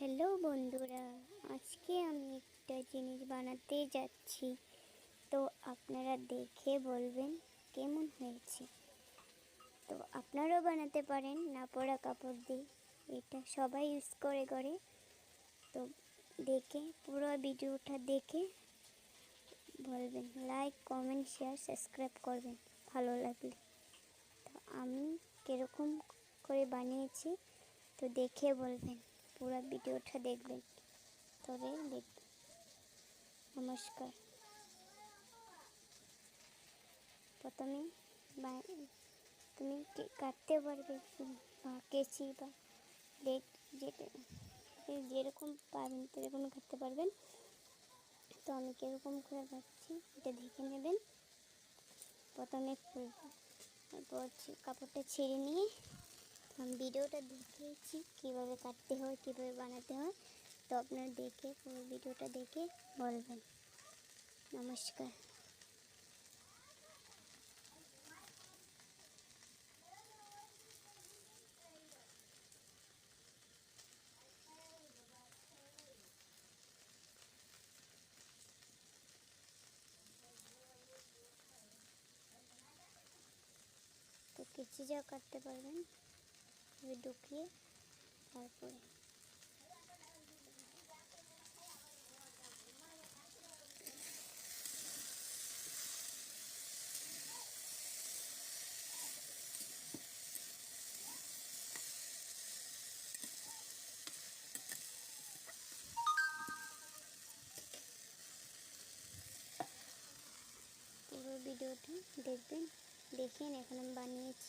Hello বন্ধুরা, আজকে আমি একটা জিনিস বানাতে যাচ্ছি। তো আপনারা দেখে বলবেন কেমন হয়েছে। তো আপনারাও বানাতে পারেন, না পড়া কাপড় দিয়ে। এটা সবাই ইউজ করে করে। তো দেখে, পুরো ভিডিওটা দেখে বলবেন লাইক কমেন্ট শেয়ার সাবস্ক্রাইব করবেন ভালো লাগলে। তো আমি কীরকম করে বানিয়েছি, তো দেখে বলবেন। পুরো ভিডিওটা দেখবেন। তবে দেখবেন নমস্কার। প্রথমে তুমি কাটতে পারবে কেচি বা প্লেট যেটা যেরকম পারবেন সেরকম কাটতে পারবেন। তো আমি কীরকম করে কাটছি, এটা দেখে নেবেন। প্রথমে কাপড়টা ছেড়ে নিয়ে ভিডিওটা দেখিয়েছি কীভাবে কাটতে হয় কীভাবে বানাতে হয় তো আপনারা দেখে পুরো ভিডিওটা দেখে বলবেন নমস্কার তো কেচি যা কাটতে পারবেন এভাবে ঢুকিয়ে তারপরে পুরো ভিডিওটা দেখবেন দেখেন এখন আমি বানিয়েছি।